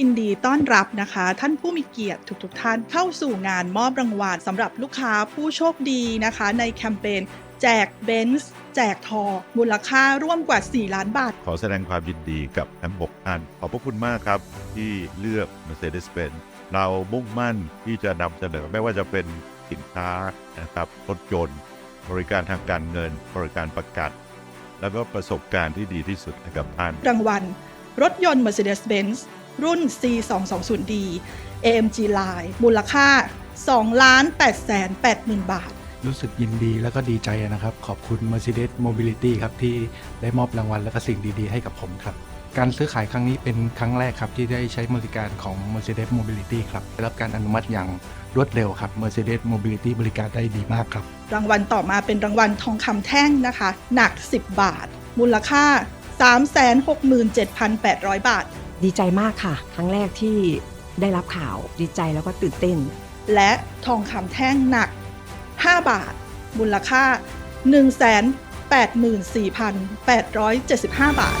ยินดีต้อนรับนะคะ ท่านผู้มีเกียรติทุกๆทท่านเข้าสู่งานมอบรางวัลสำหรับลูกค้าผู้โชคดีนะคะ ในแคมเปญแจกเบนซ์แจกทองมูลค่าร่วมกว่า 4 ล้านบาท ขอแสดงความยินดีกับทั้ง6ท่านขอบพระคุณมากครับ ที่เลือก Mercedes-Benz เรามุ่งมั่นที่จะนำเสนอไม่ว่าจะเป็นสินค้านะครับรถยนต์บริการทางการเงิน บริการประกันแล้วก็ประสบการณ์ที่ดีที่สุดให้กับท่านรางวัลรถยนต์ Mercedes-Benz รุ่น C220D AMG Line มูลค่า 2 ล้าน8แสน8หมื่นบาท รู้สึกยินดีแล้วก็ดีใจนะครับ ขอบคุณ Mercedes Mobility ครับ ที่ได้มอบรางวัลและก็สิ่งดีๆ ให้กับผมครับ การซื้อขายครั้งนี้เป็นครั้งแรกครับ ที่ได้ใช้บริการของ Mercedes Mobility ครับได้รับการอนุมัติอย่างรวดเร็วครับ Mercedes Mobility บริการได้ดีมากครับ รางวัลต่อมาเป็นรางวัลทองคำแท่งนะคะ หนัก 10 บาท มูลค่า 367,800 บาท ดีใจมากค่ะ ครั้งแรกที่ได้รับข่าวดีใจแล้วก็ตื่นเต้น และทองคำแท่งหนัก 5 บาท มูลค่า 184,875 บาท